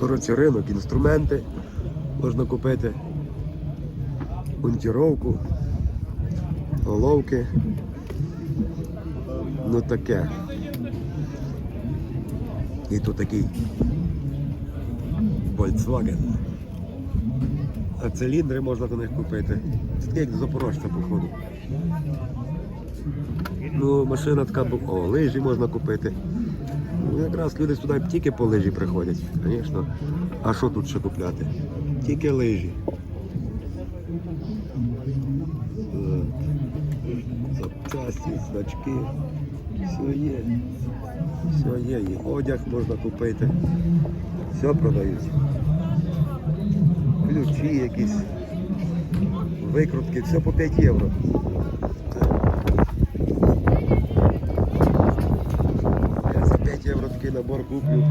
Коротше, ринок, інструменти можна купити, унтіровку, головки. Ну таке. І тут такий Volkswagen. А циліндри можна до них купити. Це таке як Запорожця, походу. Ну, машина така, о, лижі можна купити. Ну, якраз люди сюди тільки по лижі приходять, звісно. А що тут ще купляти? Тільки лижі. Запчасті, значки. Все є. Все є. І одяг можна купити. Все продають. Ключі якісь. Викрутки, все по 5 євро. Я за 5 євро такий набор куплю.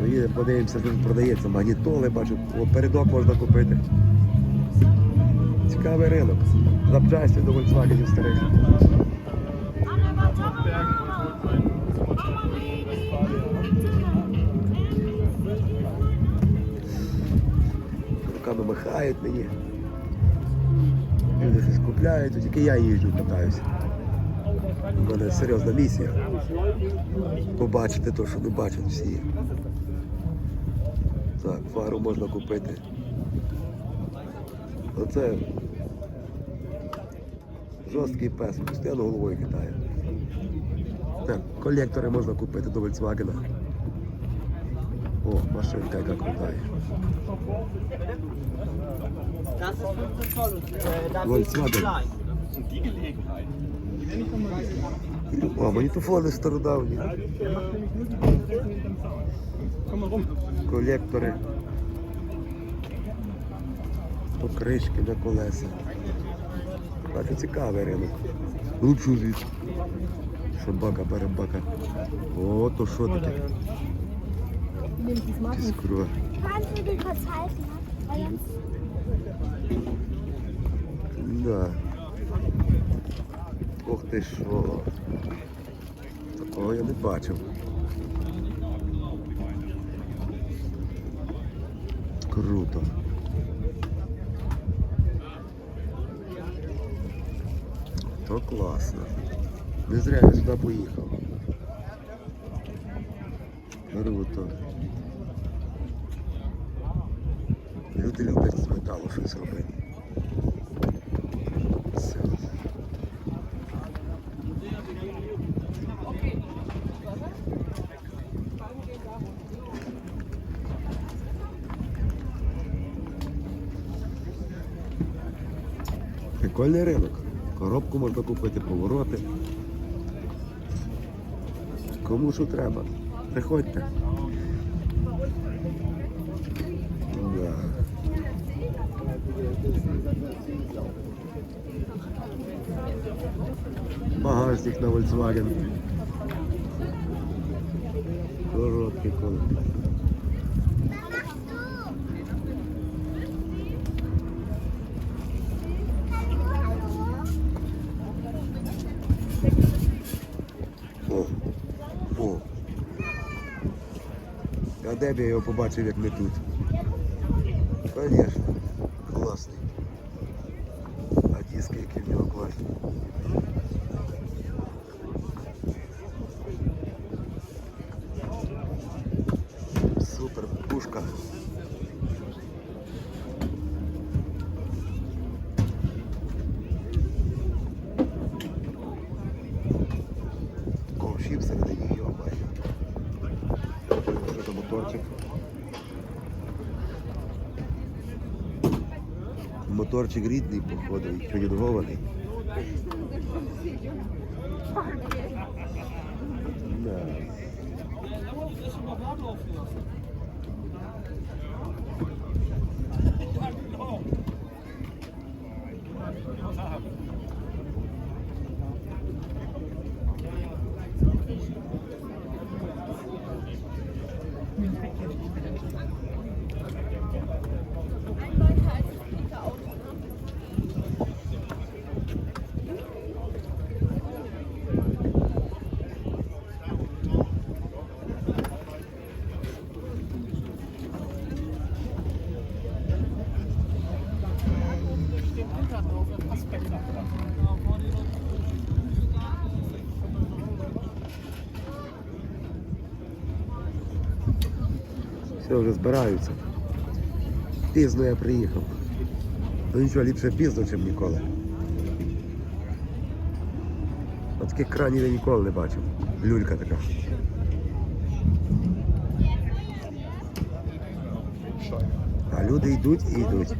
Поїдемо, подивимося, що продається. Магнітоли, бачу, передок можна купити. Цікавий ринок. Запчасті до Volkswagen старих. Руками махають мені. Люди щось купляють, то тільки я їжджу, катаюся. Мене серйозна місія. Побачити те, що не бачать всі. Так, фару можна купити. Оце жорсткий пес, постійно головою хитає. Так, колектори можна купити до Volkswagen. О, машинка яка крутає. Das ist 15 Zoll und da Volkswagen. Klein. Die Gelegenheit. О, магнітофони стародавні. Komm mal rum. колектори, покришки на колеса. Бачу, цікавий ринок. Лучшу звідси. Собака, перебака. О, то що таке? Jetzt Да. Ох ти що. Такого я не бачив. Круто. То класно. Не зря я сюди поїхав. Круто. Люди люблять з металу щось робити. Все. Прикольний ринок. Коробку можна купити, повороти. Кому що треба. Приходьте. Да. Багажник на Volkswagen. Короткий коло. О, о. А де я його побачив, як не тут? Звісно, класний. А диски, які в нього класні. Супер, пушка. Ковші всередині йомає моторчик. Моторчик рідний, походу, відгований. Да. Все, вже збираються. Пізно я приїхав. Ну нічого, ліпше пізно, ніж ніколи. От таких кранів я ніколи не бачив. Люлька така. А люди йдуть і йдуть.